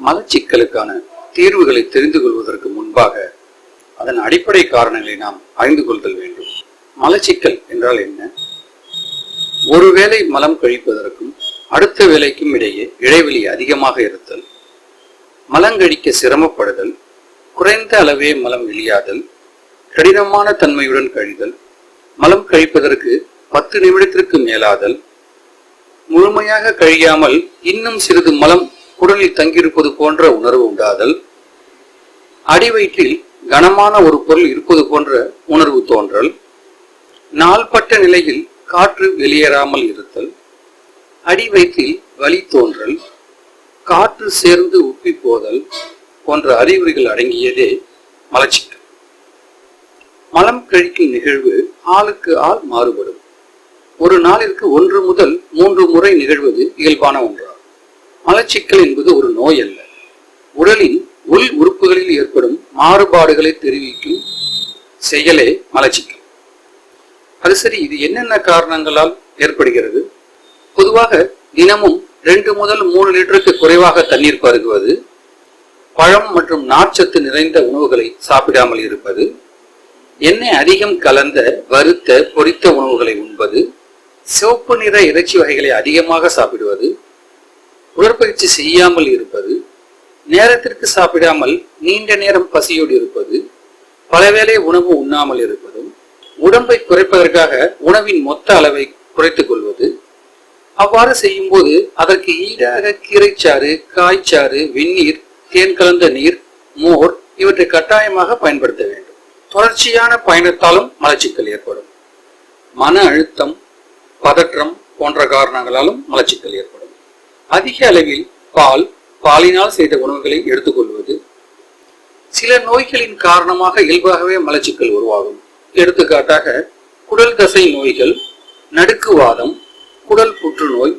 மலச்சிக்கலுக்கான தீர்வுகளை தெரிந்து கொள்வதற்கு முன்பாக அதன் அடிப்படை காரணங்களை நாம் அறிந்து கொள்தல் வேண்டும். மலச்சிக்கல் என்றால் என்ன? ஒருவேளை மலம் கழிப்பதற்கும் அடுத்த வேலைக்கும் இடையே இடைவெளி அதிகமாக இருத்தல் மலங்கழிக்க சிரமப்படுதல் குறைந்த அளவே மலம் வெளியாதல் கடினமான தன்மையுடன் கழிதல் மலம் கழிப்பதற்கு பத்து நிமிடத்திற்கு மேலாதல் முழுமையாக கழியாமல் இன்னும் சிறிது மலம் குடலில் தங்கியிருப்பது போன்ற உணர்வு உண்டாதல் அடிவயிற்றில் கனமான ஒரு பொருள் இருப்பது போன்ற உணர்வு தோன்றல் நாள்பட்ட நிலையில் காற்று வெளியேறாமல் இருத்தல் அடிவயிற்றில் வலி தோன்றல் காற்று சேர்ந்து உப்பி போதல் போன்ற அறிகுறிகள் அடங்கியதே மலச்சிக்கல். மலம் கழிக்கும் நிகழ்வு ஆளுக்கு ஆள் மாறுபடும். ஒரு நாளிற்கு ஒன்று முதல் மூன்று முறை நிகழ்வது இயல்பான ஒன்றாகும். மலச்சிக்கல் என்பது ஒரு நோய் அல்ல. உடலின் உள் உறுப்புகளில் ஏற்படும் மாறுபாடுகளை தெரிவிக்கும் செயலே மலச்சிக்கல். அது சரி இது என்னென்ன காரணங்களால் ஏற்படுகிறது? பொதுவாக தினமும் ரெண்டு முதல் மூணு லிட்டருக்கு குறைவாக தண்ணீர் பருகுவது பழம் மற்றும் நார்ச்சத்து நிறைந்த உணவுகளை சாப்பிடாமல் இருப்பது எண்ணெய் அதிகம் கலந்த வறுத்த பொரித்த உணவுகளை உண்பது சிவப்பு நிற இறைச்சி வகைகளை அதிகமாக சாப்பிடுவது உடற்பயிற்சி செய்யாமல் இருப்பது நேரத்திற்கு சாப்பிடாமல் நீண்ட நேரம் பசியோடு இருப்பது பலவேளை உணவு உண்ணாமல் இருப்பதும் உடம்பை குறைப்பதற்காக உணவின் மொத்த அளவை குறைத்துக் கொள்வது அவ்வாறு செய்யும்போது அதற்கு ஈடாக கீரைச்சாறு காய்ச்சாறு வெந்நீர் தேன் கலந்த நீர் மோர் இவற்றை கட்டாயமாக பயன்படுத்த வேண்டும். தொடர்ச்சியான பயணத்தாலும் மலச்சிக்கல் ஏற்படும். மன அழுத்தம் பதற்றம் போன்ற காரணங்களாலும் மலச்சிக்கல் ஏற்படும். அதிக அளவில் பால் பாலினால் செய்த உணவுகளை எடுத்துக்கொள்வது சில நோய்களின் காரணமாக இயல்பாகவே மலச்சிக்கல் உருவாகும். எடுத்துக்காட்டாக குடல் தசை நோய்கள் நடுக்குவாதம் குடல் புற்றுநோய்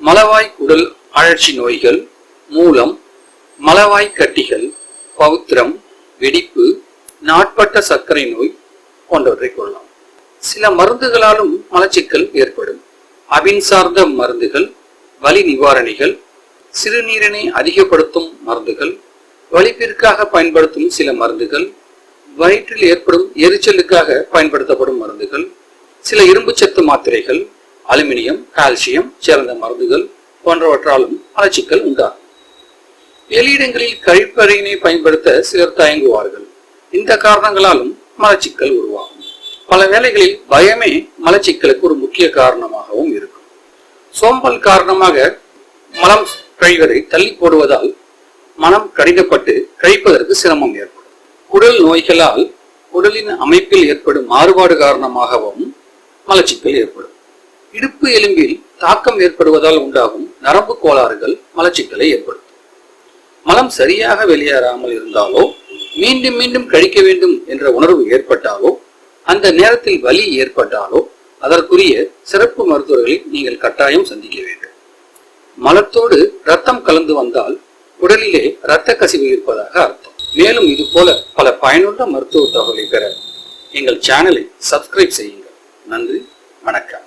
மலவாய் குடல் அழற்சி நோய்கள் மூலம் மலவாய் கட்டிகள் பௌத்திரம் வெடிப்பு நாட்பட்ட சர்க்கரை நோய் போன்றவற்றை கொள்ளலாம். சில மருந்துகளாலும் மலச்சிக்கல் ஏற்படும். அவின் சார்ந்த மருந்துகள் வலி நிவாரணிகள் சிறுநீரினை அதிகப்படுத்தும் மருந்துகள் வலிப்பிற்காக பயன்படுத்தும் சில மருந்துகள் வயிற்றில் ஏற்படும் எரிச்சலுக்காக பயன்படுத்தப்படும் மருந்துகள் சில இரும்புச்சத்து மாத்திரைகள் அலுமினியம் கால்சியம் சேர்ந்த மருந்துகள் போன்றவற்றாலும் மலச்சிக்கல் உண்டாகும் வெளியிடங்களில் கழிப்பறையினை பயன்படுத்த சிலர் தயங்குவார்கள். இந்த காரணங்களாலும் மலச்சிக்கல் உருவாகும். பல வேளைகளில் பயமே மலச்சிக்கலுக்கு ஒரு முக்கிய காரணமாகவும் சோம்பல் காரணமாக மலம் கழிவதை தள்ளி போடுவதால் மனம் கடினப்பட்டு கழிப்பதற்கு சிரமம் ஏற்படும். குடல் நோய்களால் உடலின் அமைப்பில் ஏற்படும் மாறுபாடு காரணமாகவும் மலச்சிக்கல் ஏற்படும். இடுப்பு எலும்பில் தாக்கம் ஏற்படுவதால் உண்டாகும் நரம்பு கோளாறுகள் மலச்சிக்கலை ஏற்படுத்தும். மலம் சரியாக வெளியேறாமல் இருந்தாலோ மீண்டும் மீண்டும் கழிக்க வேண்டும் என்ற உணர்வு ஏற்பட்டாலோ அந்த நேரத்தில் வலி ஏற்பட்டாலோ அதற்குரிய சிறப்பு மருத்துவர்களை நீங்கள் கட்டாயம் சந்திக்க வேண்டும். மலத்தோடு ரத்தம் கலந்து வந்தால் உடலிலே இரத்த கசிவு இருப்பதாக அர்த்தம். மேலும் இது போல பல பயனுள்ள மருத்துவ தகவலை பெற எங்கள் சேனலை சப்ஸ்கிரைப் செய்யுங்கள். நன்றி வணக்கம்.